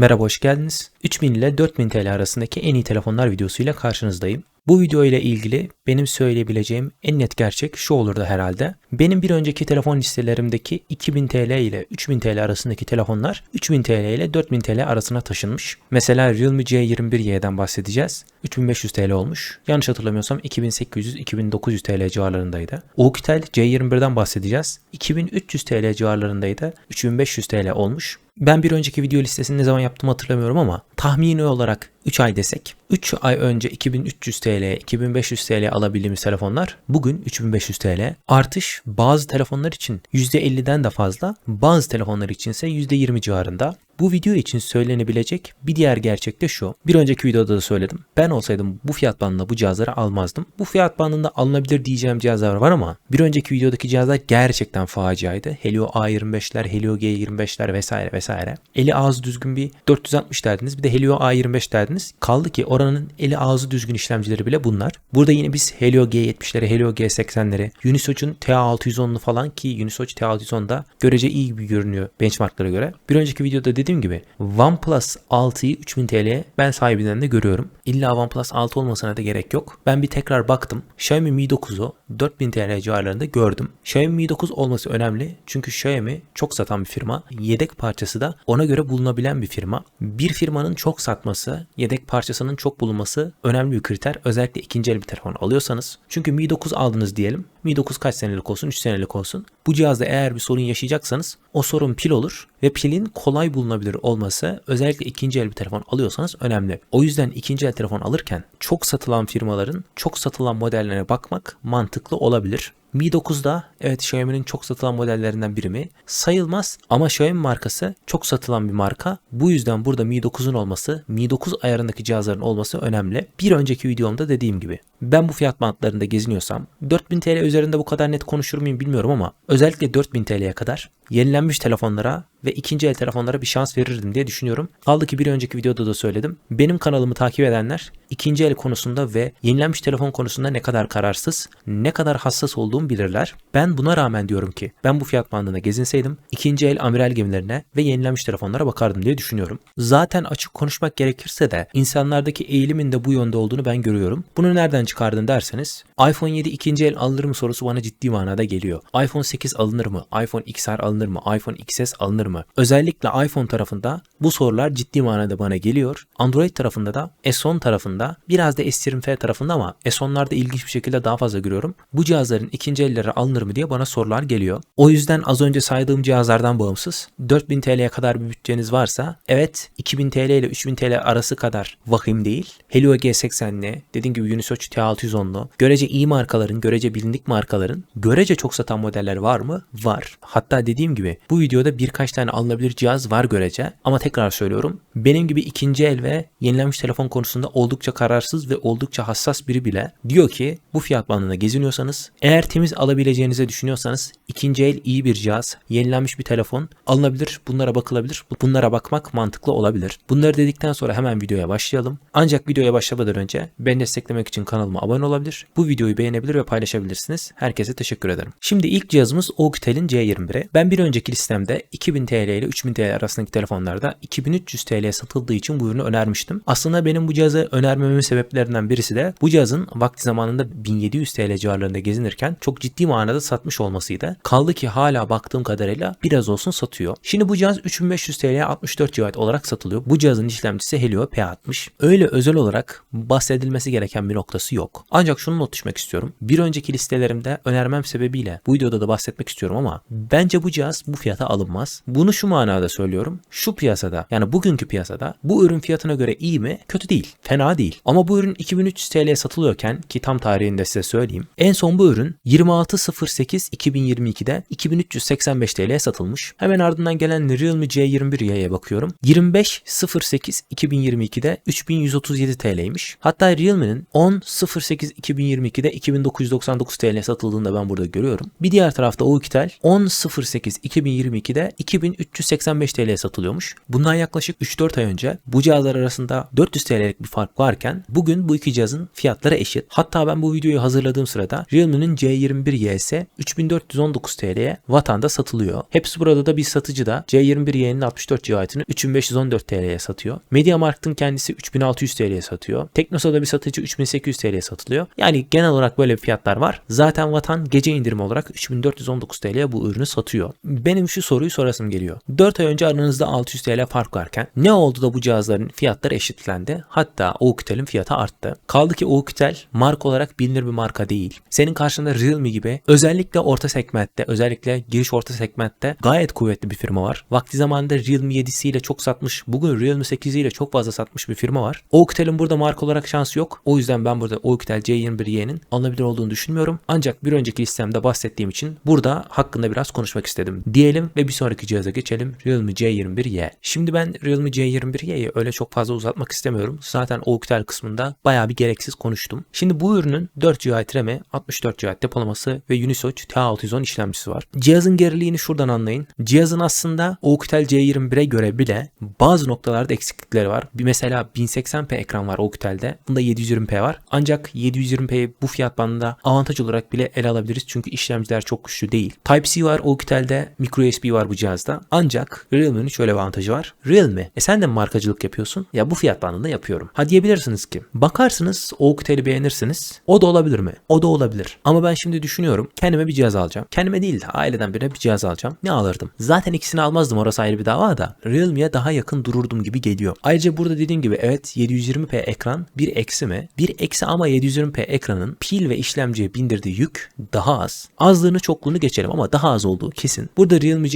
Merhaba hoş geldiniz. 3000 ile 4000 TL arasındaki en iyi telefonlar videosuyla karşınızdayım. Bu video ile ilgili benim söyleyebileceğim en net gerçek şu olurdu herhalde. Benim bir önceki telefon listelerimdeki 2000 TL ile 3000 TL arasındaki telefonlar 3000 TL ile 4000 TL arasına taşınmış. Mesela Realme C21y'den bahsedeceğiz. 3500 TL olmuş. Yanlış hatırlamıyorsam 2800-2900 TL civarlarındaydı. Oukitel C21'den bahsedeceğiz. 2300 TL civarlarındaydı. 3500 TL olmuş. Ben bir önceki video listesini ne zaman yaptım hatırlamıyorum ama tahmini olarak 3 ay desek 3 ay önce 2300 TL, 2500 TL alabildiğimiz telefonlar bugün 3500 TL. Artış bazı telefonlar için %50'den de fazla, bazı telefonlar için ise %20 civarında. Bu video için söylenebilecek bir diğer gerçek de şu. Bir önceki videoda da söyledim. Ben olsaydım bu fiyat bandında bu cihazları almazdım. Bu fiyat bandında alınabilir diyeceğim cihazlar var ama bir önceki videodaki cihazlar gerçekten faciaydı. Helio A25'ler, Helio G25'ler vesaire vesaire. Eli ağzı düzgün bir 460 derdiniz bir de Helio A25 derdiniz. Kaldı ki oranın eli ağzı düzgün işlemcileri bile bunlar. Burada yine biz Helio G70'leri, Helio G80'leri, Unisoch'un T610'lu falan ki Unisoch T610'da görece iyi gibi görünüyor benchmarklara göre. Bir önceki videoda dediğim gibi OnePlus 6'yı 3000 TL'ye ben sahibinden de görüyorum. İlla OnePlus 6 olmasına da gerek yok. Ben bir tekrar baktım. Xiaomi Mi 9'u 4000 TL civarlarında gördüm. Xiaomi Mi 9 olması önemli. Çünkü Xiaomi çok satan bir firma. Yedek parçası da ona göre bulunabilen bir firma. Bir firmanın çok satması, yedek parçasının çok bulunması önemli bir kriter. Özellikle ikinci el bir telefon alıyorsanız. Çünkü Mi 9 aldınız diyelim. Mi 9 kaç senelik olsun? 3 senelik olsun. Bu cihazda eğer bir sorun yaşayacaksanız o sorun pil olur ve pilin kolay bulunabilir olması özellikle ikinci el bir telefon alıyorsanız önemli. O yüzden ikinci el telefon alırken çok satılan firmaların çok satılan modellerine bakmak mantıklı olabilir. Mi 9'da evet Xiaomi'nin çok satılan modellerinden biri mi? Sayılmaz ama Xiaomi markası çok satılan bir marka. Bu yüzden burada Mi 9'un olması, Mi 9 ayarındaki cihazların olması önemli. Bir önceki videomda dediğim gibi ben bu fiyat bantlarında geziniyorsam 4000 TL üzerinde bu kadar net konuşur muyum bilmiyorum ama özellikle 4000 TL'ye kadar yenilenmiş telefonlara ve ikinci el telefonlara bir şans verirdim diye düşünüyorum. Kaldı ki bir önceki videoda da söyledim. Benim kanalımı takip edenler ikinci el konusunda ve yenilenmiş telefon konusunda ne kadar kararsız, ne kadar hassas olduğumu bilirler. Ben buna rağmen diyorum ki ben bu fiyat bandında gezinseydim ikinci el amiral gemilerine ve yenilenmiş telefonlara bakardım diye düşünüyorum. Zaten açık konuşmak gerekirse de insanlardaki eğilimin de bu yönde olduğunu ben görüyorum. Bunu nereden çıkardın derseniz iPhone 7 ikinci el alınır mı sorusu bana ciddi manada geliyor. iPhone 8 alınır mı? iPhone XR alınır mı? iPhone XS alınır mı? Özellikle iPhone tarafında bu sorular ciddi manada bana geliyor. Android tarafında da S10 tarafında biraz da S20F tarafında ama S10'larda ilginç bir şekilde daha fazla görüyorum. Bu cihazların ikinci elleri alınır mı diye bana sorular geliyor. O yüzden az önce saydığım cihazlardan bağımsız 4000 TL'ye kadar bir bütçeniz varsa evet 2000 TL ile 3000 TL arası kadar vahim değil. Helio G80'li dediğim gibi Unisoc T610'lu görece iyi markaların görece bilindik markaların görece çok satan modeller var mı? Var. Hatta dediğim gibi bu videoda birkaç tane alınabilir cihaz var görece ama tekrar söylüyorum benim gibi ikinci el ve yenilenmiş telefon konusunda oldukça kararsız ve oldukça hassas biri bile diyor ki bu fiyat bandında geziniyorsanız eğer temiz alabileceğinizi düşünüyorsanız ikinci el iyi bir cihaz, yenilenmiş bir telefon alınabilir, bunlara bakılabilir. Bunlara bakmak mantıklı olabilir. Bunları dedikten sonra hemen videoya başlayalım. Ancak videoya başlamadan önce beni desteklemek için kanalıma abone olabilir. Bu videoyu beğenebilir ve paylaşabilirsiniz. Herkese teşekkür ederim. Şimdi ilk cihazımız Oukitel'in C21'i. Ben bir önceki listemde 2000 TL ile 3000 TL arasındaki telefonlarda 2300 TL'ye satıldığı için bu ürünü önermiştim. Aslında benim bu cihazı önermememin sebeplerinden birisi de bu cihazın vakti zamanında 1700 TL civarlarında gezinirken çok ciddi manada satmış olmasıydı. Kaldı ki hala baktığım kadarıyla biraz olsun satıyor. Şimdi bu cihaz 3500 TL'ye 64 GB olarak satılıyor. Bu cihazın işlemcisi Helio P60. Öyle özel olarak bahsedilmesi gereken bir noktası yok. Ancak şunu not düşmek istiyorum. Bir önceki listelerimde önermem sebebiyle bu videoda da bahsetmek istiyorum ama bence bu cihaz bu fiyata alınmaz. Bunu şu manada söylüyorum. Şu piyasada yani bugünkü piyasada bu ürün fiyatına göre iyi mi? Kötü değil. Fena değil. Ama bu ürün 2300 TL'ye satılıyorken ki tam tarihinde size söyleyeyim. En son bu ürün 26.08.2022'de 2385 TL'ye satılmış. Hemen ardından gelen Realme C21y'ye bakıyorum. 25.08.2022'de 3137 TL'ymiş. Hatta Realme'nin 10.08.2022'de 2999 TL'ye satıldığını da ben burada görüyorum. Bir diğer tarafta Oukitel 10.08.2022'de 3385 TL'ye satılıyormuş. Bundan yaklaşık 3-4 ay önce bu cihazlar arasında 400 TL'lik bir fark varken bugün bu iki cihazın fiyatları eşit. Hatta ben bu videoyu hazırladığım sırada Realme'nin C21Y'si 3419 TL'ye vatanda satılıyor. Hepsi burada da bir satıcı da C21Y'nin 64 GB'ını 3514 TL'ye satıyor. MediaMarkt'ın kendisi 3600 TL'ye satıyor. Teknosa'da bir satıcı 3800 TL'ye satılıyor. Yani genel olarak böyle fiyatlar var. Zaten Vatan gece indirimi olarak 3419 TL'ye bu ürünü satıyor. Benim şu soruyu sorasım geliyor. 4 ay önce aranızda 600 TL fark varken ne oldu da bu cihazların fiyatları eşitlendi? Hatta Oukitel'in fiyatı arttı. Kaldı ki Oukitel marka olarak bilinir bir marka değil. Senin karşında Realme gibi özellikle orta segmentte, özellikle giriş orta segmentte gayet kuvvetli bir firma var. Vakti zamanında Realme 7'siyle çok satmış, bugün Realme 8'iyle çok fazla satmış bir firma var. Oukitel'in burada marka olarak şansı yok. O yüzden ben burada Oukitel C21Y'nin alınabilir olduğunu düşünmüyorum. Ancak bir önceki listemde bahsettiğim için burada hakkında biraz konuşmak istedim. Diyelim ve bir sonraki cihaza geçelim. Realme C21Y. Şimdi ben Realme C21Y'yi öyle çok fazla uzatmak istemiyorum. Zaten Oukitel kısmında bayağı bir gereksiz konuştum. Şimdi bu ürünün 4 GB RAM'i, 64 GB depolaması ve Unisoc T610 işlemcisi var. Cihazın geriliğini şuradan anlayın. Cihazın aslında Oukitel C21'e göre bile bazı noktalarda eksiklikleri var. Mesela 1080p ekran var Oukitel'de. Bunda 720p var. Ancak 720p'yi bu fiyat bandında avantaj olarak bile ele alabiliriz. Çünkü işlemciler çok güçlü değil. Type-C var Oukitel'de. Micro USB var bu cihazda. Ancak Realme'nin şöyle bir avantajı var. Realme, e sen de markacılık yapıyorsun? Ya bu fiyat bandında yapıyorum. Ha diyebilirsiniz ki bakarsınız Oukitel'i beğenirsiniz. O da olabilir mi? O da olabilir. Ama ben şimdi düşünüyorum. Kendime bir cihaz alacağım. Kendime değil de aileden birine bir cihaz alacağım. Ne alırdım? Zaten ikisini almazdım orası ayrı bir dava da. Realme'ye daha yakın dururdum gibi geliyor. Ayrıca burada dediğim gibi evet 720p ekran bir eksi mi? Bir eksi ama 720p ekranın pil ve işlemciye bindirdiği yük daha az. Azlığını çokluğunu geçelim ama daha az olduğu kesin. Burada Realme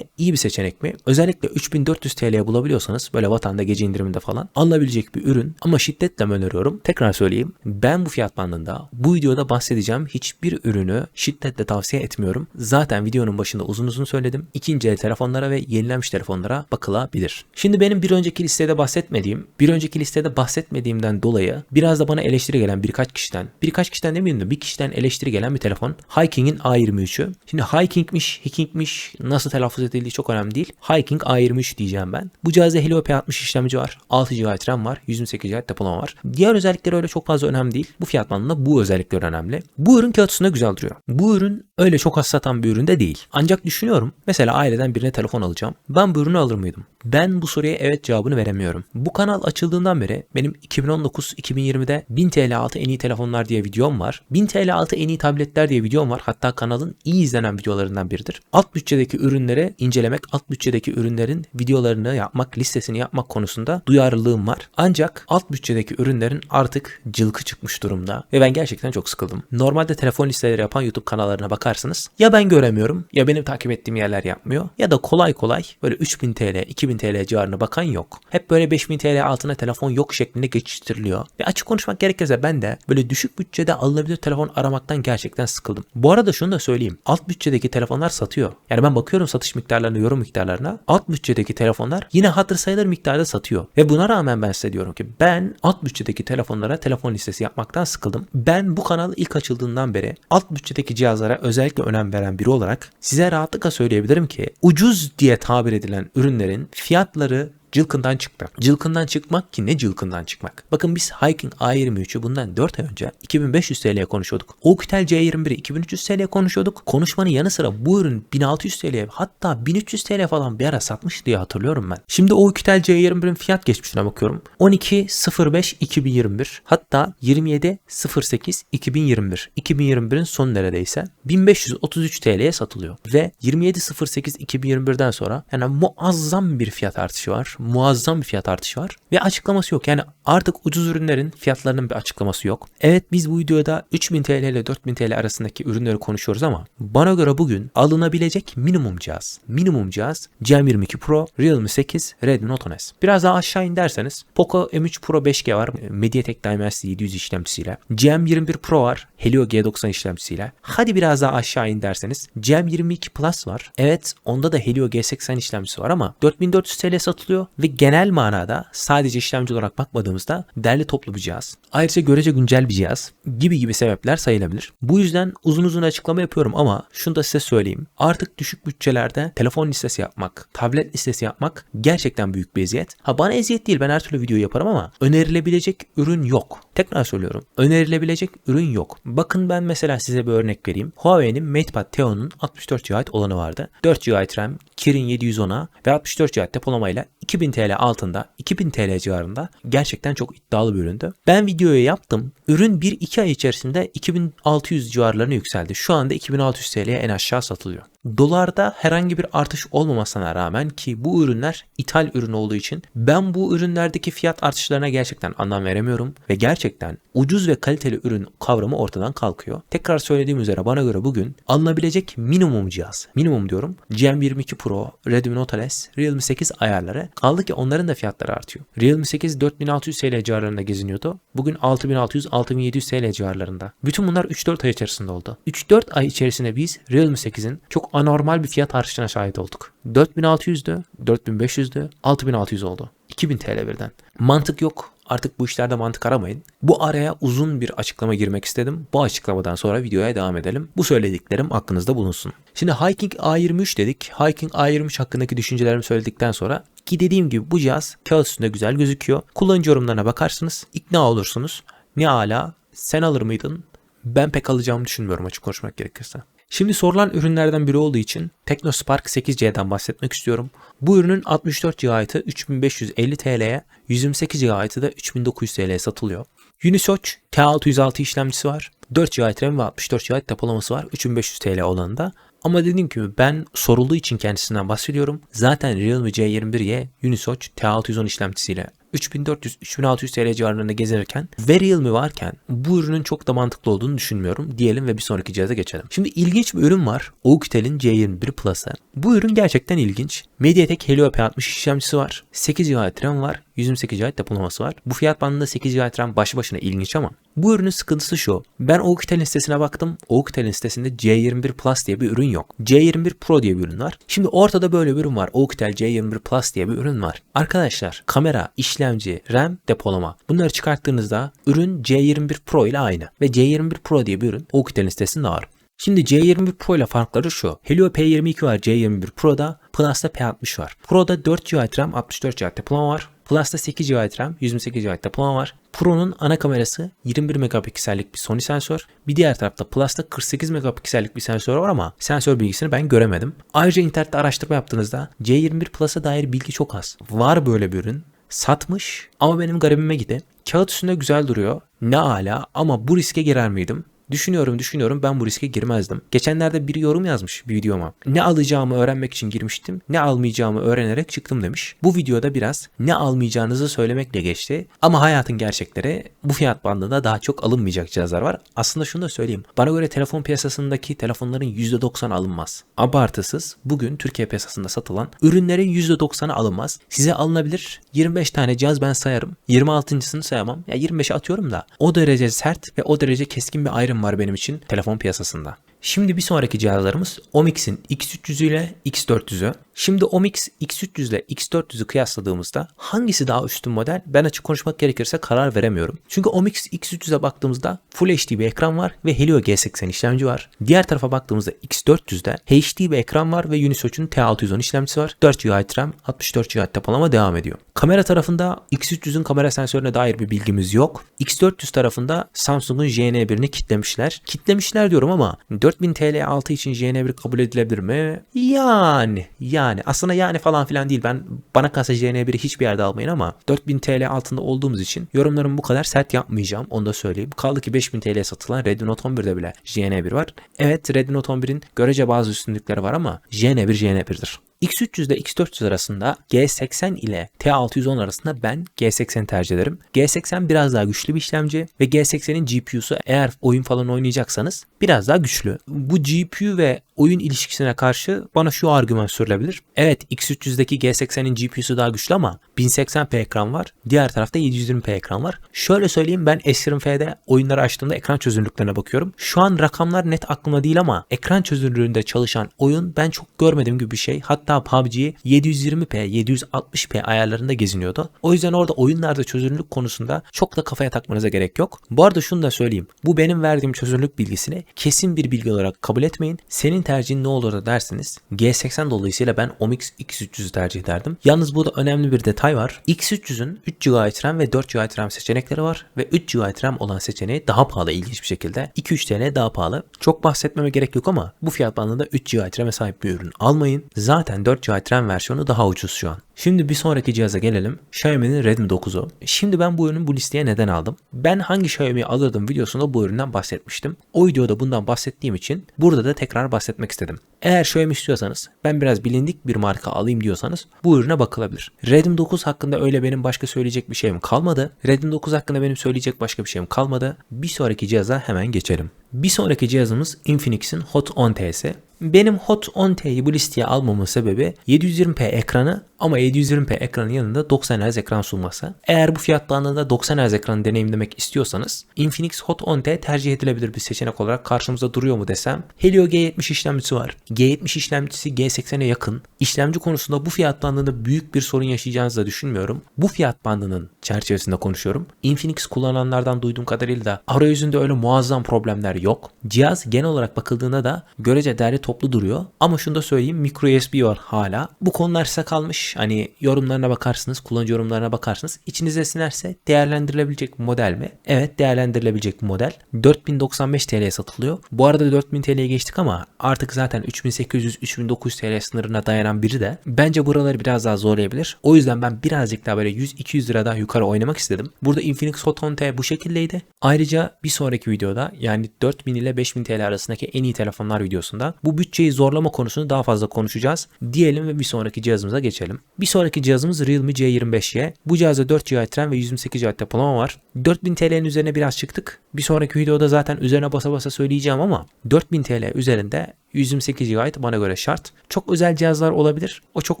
C21'ye iyi bir seçenek mi? Özellikle 3400 TL'ye bulabiliyorsanız böyle vatanda gece indiriminde falan alınabilecek bir ürün ama şiddetle öneriyorum. Tekrar söyleyeyim. Ben bu fiyat bandında bu videoda bahsedeceğim hiçbir ürünü şiddetle tavsiye etmiyorum. Zaten videonun başında uzun uzun söyledim. İkinci el telefonlara ve yenilenmiş telefonlara bakılabilir. Şimdi benim bir önceki listede bahsetmediğim, bir önceki listede bahsetmediğimden dolayı biraz da bana eleştiri gelen birkaç kişiden, birkaç kişiden demeyeyim de bir kişiden eleştiri gelen bir telefon. Hiking'in A23'ü. Şimdi Hiking'miş, Hiking'miş nasıl telaffuz edildiği çok önemli değil. Hiking A23 diyeceğim ben. Bu cihazda Helio P60 işlemci var. 6 GB RAM var. 128 GB depolama var. Diğer özellikleri öyle çok fazla önemli değil. Bu fiyat bandında bu özellikler önemli. Bu ürün kağıt üstünde güzel duruyor. Bu ürün öyle çok az satan bir ürün de değil. Ancak düşünüyorum mesela aileden birine telefon alacağım. Ben bu ürünü alır mıydım? Ben bu soruya evet cevabını veremiyorum. Bu kanal açıldığından beri benim 2019-2020'de 1000 TL altı en iyi telefonlar diye videom var. 1000 TL altı en iyi tabletler diye videom var. Hatta kanalın iyi izlenen videolarından biridir. Alt bütçedeki ürünleri incelemek, alt bütçedeki ürünlerin videolarını yapmak, listesini yapmak konusunda duyarlılığım var. Ancak alt bütçedeki ürünlerin artık cılkı çıkmış durumda ve ben gerçekten çok sıkıldım. Normalde telefon listeleri yapan YouTube kanallarına bakarsınız. Ya ben göremiyorum ya benim takip ettiğim yerler yapmıyor ya da kolay kolay böyle 3000 TL, 2000 TL civarına bakan yok. Hep böyle 5000 TL altına telefon yok şeklinde geçiştiriliyor. Ve açık konuşmak gerekirse ben de böyle düşük bütçede alınabilir telefon aramaktan gerçekten sıkıldım. Bu arada şunu da söyleyeyim. Alt bütçedeki telefonlar satıyor. Yani ben bakıyorum satış miktarlarına, yorum miktarlarına. Alt bütçedeki telefonlar yine hatır sayılır miktarda satıyor. Ve buna rağmen ben size diyorum ki ben alt bütçedeki telefonlara telefon listesi yapmaktan sıkıldım. Ben bu kanal ilk açıldığından beri alt bütçedeki cihazlara özellikle önem veren biri olarak size rahatlıkla söyleyebilirim ki ucuz diye tabir edilen ürünlerin fiyatları cılkından çıktı. Cılkından çıkmak ki ne cılkından çıkmak. Bakın biz Hiking A23'ü bundan 4 ay önce 2500 TL'ye konuşuyorduk. Oukitel C21'i 2300 TL'ye konuşuyorduk. Konuşmanın yanı sıra bu ürün 1600 TL'ye hatta 1300 TL falan bir ara satmış diye hatırlıyorum ben. Şimdi Oukitel C21'in fiyat geçmişine bakıyorum. 12.05 2021 hatta 27.08 2021. 2021'in son neredeyse 1533 TL'ye satılıyor. Ve 27.08 2021'den sonra yani muazzam bir fiyat artışı var muazzam bir fiyat artışı var ve açıklaması yok. Yani artık ucuz ürünlerin fiyatlarının bir açıklaması yok. Evet biz bu videoda 3000 TL ile 4000 TL arasındaki ürünleri konuşuyoruz ama bana göre bugün alınabilecek minimum cihaz. Minimum cihaz GM22 Pro, Realme 8, Redmi Note 10s. Biraz daha aşağı in derseniz Poco M3 Pro 5G var. Mediatek Dimensity 700 işlemcisiyle. GM21 Pro var. Helio G90 işlemcisiyle. Hadi biraz daha aşağı in derseniz GM22 Plus var. Evet onda da Helio G80 işlemcisi var ama 4400 TL satılıyor. Ve genel manada sadece işlemci olarak bakmadığımızda derli toplu bir cihaz. Ayrıca görece güncel bir cihaz gibi gibi sebepler sayılabilir. Bu yüzden uzun uzun açıklama yapıyorum ama şunu da size söyleyeyim. Artık düşük bütçelerde telefon listesi yapmak, tablet listesi yapmak gerçekten büyük bir eziyet. Ha bana eziyet değil ben her türlü video yaparım ama önerilebilecek ürün yok. Tekrar söylüyorum. Önerilebilecek ürün yok. Bakın ben mesela size bir örnek vereyim. Huawei'nin MatePad Teo'nun 64 GB olanı vardı. 4 GB RAM, Kirin 710'a ve 64 GB depolamayla 2000 TL altında, 2000 TL civarında gerçekten çok iddialı bir üründü. Ben videoyu yaptım. Ürün 1-2 ay içerisinde 2600 civarlarına yükseldi. Şu anda 2600 TL'ye en aşağı satılıyor. Dolarda herhangi bir artış olmamasına rağmen ki bu ürünler ithal ürün olduğu için ben bu ürünlerdeki fiyat artışlarına gerçekten anlam veremiyorum ve gerçekten ucuz ve kaliteli ürün kavramı ortadan kalkıyor. Tekrar söylediğim üzere bana göre bugün alınabilecek minimum cihaz, minimum diyorum GM22 Pro, Redmi Note S, Realme 8 ayarları kaldı ki onların da fiyatları artıyor. Realme 8 4600 TL civarlarında geziniyordu. Bugün 6600-6700 TL civarlarında. Bütün bunlar 3-4 ay içerisinde oldu. 3-4 ay içerisinde biz Realme 8'in çok anormal bir fiyat artışına şahit olduk. 4600'dü, 4500'dü, 6600 oldu. 2000 TL birden. Mantık yok. Artık bu işlerde mantık aramayın. Bu araya uzun bir açıklama girmek istedim. Bu açıklamadan sonra videoya devam edelim. Bu söylediklerim aklınızda bulunsun. Şimdi Hiking A23 dedik. Hiking A23 hakkındaki düşüncelerimi söyledikten sonra ki dediğim gibi bu cihaz kağıt üstünde güzel gözüküyor. Kullanıcı yorumlarına bakarsınız. ikna olursunuz. Ne ala sen alır mıydın? Ben pek alacağımı düşünmüyorum açık konuşmak gerekirse. Şimdi sorulan ürünlerden biri olduğu için Teknospark 8C'den bahsetmek istiyorum. Bu ürünün 64 GB'ı 3550 TL'ye, 128 GB'ı da 3900 TL'ye satılıyor. Unisoc T606 işlemcisi var. 4 GB RAM ve 64 GB depolaması var 3500 TL olanında. Ama dediğim gibi ben sorulduğu için kendisinden bahsediyorum. Zaten Realme C21Y Unisoc T610 işlemcisiyle 3400-3600 TL civarlarında gezinirken ve Realme varken bu ürünün çok da mantıklı olduğunu düşünmüyorum diyelim ve bir sonraki cihaza geçelim. Şimdi ilginç bir ürün var. Oukitel'in C21 Plus'ı. Bu ürün gerçekten ilginç. Mediatek Helio P60 işlemcisi var. 8 GB RAM var. 128 GB depolaması var. Bu fiyat bandında 8 GB RAM başlı başına ilginç ama bu ürünün sıkıntısı şu. Ben Oukitel sitesine baktım. Oukitel sitesinde C21 Plus diye bir ürün yok. C21 Pro diye bir ürün var. Şimdi ortada böyle bir ürün var. Oukitel C21 Plus diye bir ürün var. Arkadaşlar kamera, işlemci, RAM, depolama bunları çıkarttığınızda ürün C21 Pro ile aynı. Ve C21 Pro diye bir ürün Oukitel sitesinde var. Şimdi C21 Pro ile farkları şu. Helio P22 var C21 Pro'da. Plus'ta P60 var. Pro'da 4 GB RAM 64 GB depolama var. Plus'ta 8 GB RAM 128 GB depolama var. Pro'nun ana kamerası 21 megapiksellik bir Sony sensör. Bir diğer tarafta Plus'ta 48 megapiksellik bir sensör var ama sensör bilgisini ben göremedim. Ayrıca internette araştırma yaptığınızda C21 Plus'a dair bilgi çok az. Var böyle bir ürün. Satmış ama benim garibime gitti. Kağıt üstünde güzel duruyor. Ne ala ama bu riske girer miydim? Düşünüyorum düşünüyorum ben bu riske girmezdim. Geçenlerde biri yorum yazmış bir videoma. Ne alacağımı öğrenmek için girmiştim. Ne almayacağımı öğrenerek çıktım demiş. Bu videoda biraz ne almayacağınızı söylemekle geçti. Ama hayatın gerçekleri bu fiyat bandında daha çok alınmayacak cihazlar var. Aslında şunu da söyleyeyim. Bana göre telefon piyasasındaki telefonların %90 alınmaz. Abartısız bugün Türkiye piyasasında satılan ürünlerin %90'ı alınmaz. Size alınabilir 25 tane cihaz ben sayarım. 26.sını sayamam. Ya 25'e atıyorum da o derece sert ve o derece keskin bir ayrım var benim için telefon piyasasında. Şimdi bir sonraki cihazlarımız Omix'in X300 ile X400'ü. Şimdi Omix X300 ile X400'ü kıyasladığımızda hangisi daha üstün model? Ben açık konuşmak gerekirse karar veremiyorum. Çünkü Omix X300'e baktığımızda Full HD bir ekran var ve Helio G80 işlemci var. Diğer tarafa baktığımızda X400'de HD bir ekran var ve Unisoc'un T610 işlemcisi var. 4 GB RAM, 64 GB depolama devam ediyor. Kamera tarafında X300'ün kamera sensörüne dair bir bilgimiz yok. X400 tarafında Samsung'un JN1'ini kitlemişler. Kitlemişler diyorum ama 4000 TL altı için JN1 kabul edilebilir mi? Yani, yani aslında yani falan filan değil. Ben bana kalsa JN1'i hiçbir yerde almayın ama 4000 TL altında olduğumuz için yorumlarımı bu kadar sert yapmayacağım. Onu da söyleyeyim. Kaldı ki 5000 TL satılan Redmi Note 11'de bile JN1 var. Evet Redmi Note 11'in görece bazı üstünlükleri var ama JN1 JN1'dir. X300 ile X400 arasında G80 ile T610 arasında ben G80 tercih ederim. G80 biraz daha güçlü bir işlemci ve G80'in GPU'su eğer oyun falan oynayacaksanız biraz daha güçlü. Bu GPU ve oyun ilişkisine karşı bana şu argüman sürülebilir. Evet X300'deki G80'in GPU'su daha güçlü ama 1080p ekran var. Diğer tarafta 720p ekran var. Şöyle söyleyeyim ben S20F'de oyunları açtığımda ekran çözünürlüklerine bakıyorum. Şu an rakamlar net aklımda değil ama ekran çözünürlüğünde çalışan oyun ben çok görmediğim gibi bir şey. Hatta PUBG 720p, 760p ayarlarında geziniyordu. O yüzden orada oyunlarda çözünürlük konusunda çok da kafaya takmanıza gerek yok. Bu arada şunu da söyleyeyim. Bu benim verdiğim çözünürlük bilgisini kesin bir bilgi olarak kabul etmeyin. Senin tercihin ne olur da dersiniz. G80 dolayısıyla ben OMX X300'ü tercih ederdim. Yalnız burada önemli bir detay var. X300'ün 3 GB RAM ve 4 GB RAM seçenekleri var ve 3 GB RAM olan seçeneği daha pahalı ilginç bir şekilde. 2-3 TL daha pahalı. Çok bahsetmeme gerek yok ama bu fiyat bandında 3 GB RAM'e sahip bir ürün almayın. Zaten 4 GB RAM versiyonu daha ucuz şu an. Şimdi bir sonraki cihaza gelelim. Xiaomi'nin Redmi 9'u. Şimdi ben bu ürünü bu listeye neden aldım? Ben hangi Xiaomi'yi alırdım videosunda bu üründen bahsetmiştim. O videoda bundan bahsettiğim için burada da tekrar bahsetmek istedim. Eğer Xiaomi istiyorsanız ben biraz bilindik bir marka alayım diyorsanız bu ürüne bakılabilir. Redmi 9 hakkında öyle benim başka söyleyecek bir şeyim kalmadı. Redmi 9 hakkında benim söyleyecek başka bir şeyim kalmadı. Bir sonraki cihaza hemen geçelim. Bir sonraki cihazımız Infinix'in Hot 10T'si. Benim Hot 10T'yi bu listeye almamın sebebi 720p ekranı ama 720p ekranın yanında 90 Hz ekran sunması. Eğer bu fiyat bandında 90 Hz ekranı deneyimlemek istiyorsanız Infinix Hot 10T tercih edilebilir bir seçenek olarak karşımıza duruyor mu desem Helio G70 işlemcisi var. G70 işlemcisi G80'e yakın. İşlemci konusunda bu fiyat bandında büyük bir sorun yaşayacağınızı da düşünmüyorum. Bu fiyat bandının çerçevesinde konuşuyorum. Infinix kullananlardan duyduğum kadarıyla da arayüzünde öyle muazzam problemler yok. Cihaz genel olarak bakıldığında da görece değerli toplu duruyor. Ama şunu da söyleyeyim micro USB var hala. Bu konular size kalmış. Hani yorumlarına bakarsınız, kullanıcı yorumlarına bakarsınız. İçinize sinerse değerlendirilebilecek model mi? Evet değerlendirilebilecek bir model. 4095 TL'ye satılıyor. Bu arada 4000 TL'ye geçtik ama artık zaten 3800-3900 TL sınırına dayanan biri de bence buraları biraz daha zorlayabilir. O yüzden ben birazcık daha böyle 100-200 lira daha yukarı oynamak istedim. Burada Infinix Hot 10T bu şekildeydi. Ayrıca bir sonraki videoda yani 4000 ile 5000 TL arasındaki en iyi telefonlar videosunda bu bütçeyi zorlama konusunu daha fazla konuşacağız. Diyelim ve bir sonraki cihazımıza geçelim. Bir sonraki cihazımız Realme C25Y. Bu cihazda 4 GB RAM ve 128 GB depolama var. 4000 TL'nin üzerine biraz çıktık. Bir sonraki videoda zaten üzerine basa basa söyleyeceğim ama 4000 TL üzerinde 128 GB bana göre şart. Çok özel cihazlar olabilir. O çok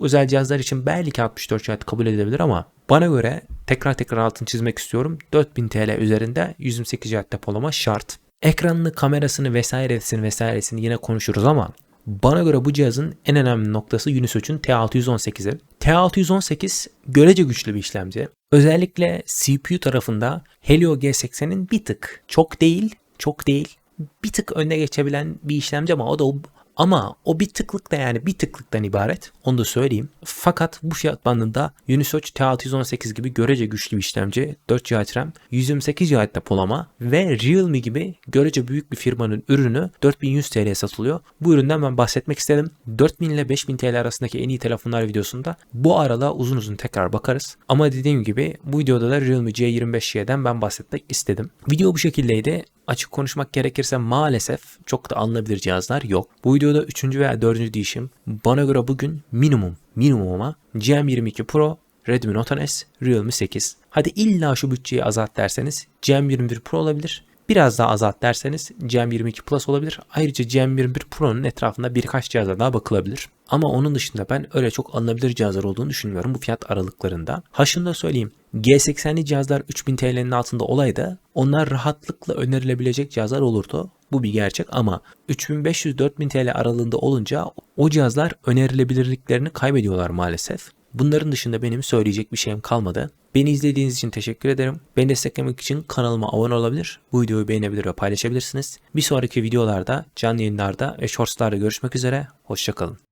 özel cihazlar için belki 64 GB kabul edilebilir ama bana göre tekrar tekrar altını çizmek istiyorum. 4000 TL üzerinde 128 GB depolama şart. Ekranını, kamerasını vesairesini vesairesini yine konuşuruz ama bana göre bu cihazın en önemli noktası Unisoch'un T618'i. T618 görece güçlü bir işlemci. Özellikle CPU tarafında Helio G80'in bir tık, çok değil, çok değil, bir tık önüne geçebilen bir işlemci ama o da o ama o bir tıklık da yani bir tıklıktan ibaret. Onu da söyleyeyim. Fakat bu fiyat bandında Unisoc T618 gibi görece güçlü bir işlemci, 4 GB RAM, 128 GB depolama ve Realme gibi görece büyük bir firmanın ürünü 4100 TL'ye satılıyor. Bu üründen ben bahsetmek istedim. 4000 ile 5000 TL arasındaki en iyi telefonlar videosunda bu aralığa uzun uzun tekrar bakarız. Ama dediğim gibi bu videoda da Realme C25Y'den ben bahsetmek istedim. Video bu şekildeydi. Açık konuşmak gerekirse maalesef çok da alınabilir cihazlar yok. Bu videoda 3. veya 4. değişim bana göre bugün minimum minimuma GM22 Pro, Redmi Note S, Realme 8. Hadi illa şu bütçeyi azalt derseniz GM21 Pro olabilir. Biraz daha azalt derseniz GM22 Plus olabilir. Ayrıca GM21 Pro'nun etrafında birkaç cihaza daha bakılabilir. Ama onun dışında ben öyle çok alınabilir cihazlar olduğunu düşünmüyorum bu fiyat aralıklarında. Ha şunu da söyleyeyim. G80'li cihazlar 3000 TL'nin altında olaydı onlar rahatlıkla önerilebilecek cihazlar olurdu. Bu bir gerçek ama 3500-4000 TL aralığında olunca o cihazlar önerilebilirliklerini kaybediyorlar maalesef. Bunların dışında benim söyleyecek bir şeyim kalmadı. Beni izlediğiniz için teşekkür ederim. Beni desteklemek için kanalıma abone olabilir, bu videoyu beğenebilir ve paylaşabilirsiniz. Bir sonraki videolarda, canlı yayınlarda ve shortslarda görüşmek üzere. Hoşçakalın.